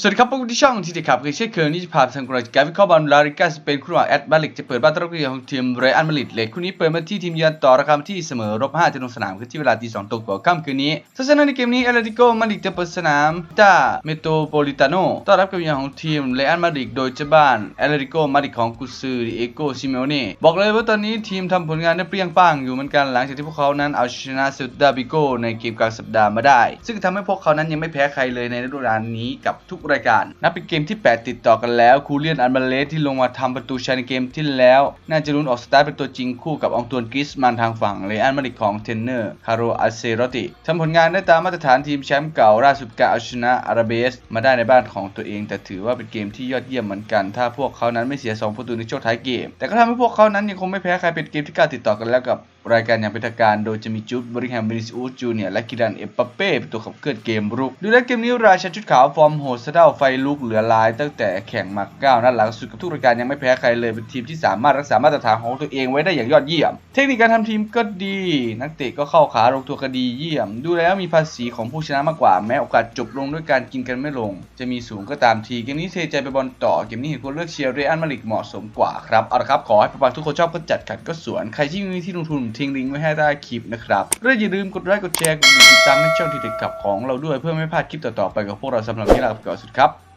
สวัสดีครับพวกที่ช่องทีเด็ดครับคือเช่นเคยนี่จะพาไปทำกรณีการวิเคราะห์บอลลาริกาสเปนคู่ระหว่างแอตมาลิกจะเปิดบ้านต้อนรับของทีมเรอัลมาดริดเลยคู่นี้เปิดมาที่ทีมเยือนต่อราคาที่เสมอรบ5จะลงสนามคือที่เวลาตี2ตรงกว่าค่ำคืนนี้ทัศนะในเกมนี้เอเลติโกมาดริดจะเปิดสนามตาเมโตโปลิตาโนต้อนรับกับเยือนของทีมเรอัลมาดริดโดยเจ้าบ้านเอเลติโกมาดริดของกุซือดิเอโกซิเมโอเน่บอกเลยว่าตอนนี้ทีมทำผลงานได้เปรี้ยงป้างอยู่เหมือนกันหลังจากที่พวกเขานั้นเอาชนะเซลตาบิโกในเกมกลางสัปดาห์มาได้ ซึ่งทำให้พวกเขานั้นยังไม่แพ้ใครเลยในฤดูกาลนี้กับทุกรายการ นับเป็นเกมที่ 8 ติดต่อกันแล้ว คูเลียนอันบาเลสที่ลงมาทำประตูชัยในเกมที่แล้ว น่าจะลุ้นออกสตาร์ทเป็นตัวจริงคู่กับองตวนกิสมันทางฝั่งเรอัลมาดริดของเทนเนอร์คาร์โรอาเซโรติทำผลงานได้ตามมาตรฐานทีมแชมป์เก่าล่าสุดกาเอาชนะอาราเบส มาได้ในบ้านของตัวเอง แต่ถือว่าเป็นเกมที่ยอดเยี่ยมเหมือนกัน ถ้าพวกเขานั้นไม่เสีย 2 ประตูในช่วงท้ายเกม แต่ก็ทำให้พวกเขานั้นยังคงไม่แพ้ใครเป็นเกมที่เก้าติดต่อกันแล้วกับรายการอย่างเป็นทางการโดยจะมีจูดบริแฮมวินิสอูจูเนียและกิรันเอปเป้เป็นตัวขับเคลื่อนเกมรุกดูแลเกมนี้ราชาชุดขาวฟอร์มโหดสะเด้าไฟลุกเหลือลาย ตั้งแต่แข่งมาเก้านัดหลังสุดกับทุกรายการยังไม่แพ้ใครเลยเป็นทีมที่สามารถรักษามาตรฐานของตัวเองไว้ได้อย่างยอดเยี่ยม เทคนิคการทำทีมก็ดี นักเตะก็เข้าขาลงตัวคดีเยี่ยม ดูแล้วมีภาษีของผู้ชนะมากกว่าแม้โอกาสจบลงด้วยการกินกันไม่ลง จะมีสูงก็ตามทีเกมนี้เทใจไปบอลต่อเกมนี้เห็นควรเลือกเชียร์เรอัลมาดริดเหมาะสมกว่าครับเอาละครับขอให้ปังทุกคนชอบก็จัดขัดก็สวนใครที่มีที่ลงทุนทิ้งลิงก์ไว้ให้ใต้คลิปนะครับและอย่าลืมกดไลค์กดแชร์กดติดตามให้ช่องทีเด็ดขับของเราด้วยเพื่อไม่พลาดคลิปต่อๆไปกับพวกเราสำหรับนี้ลาไปก่อนสุดครับ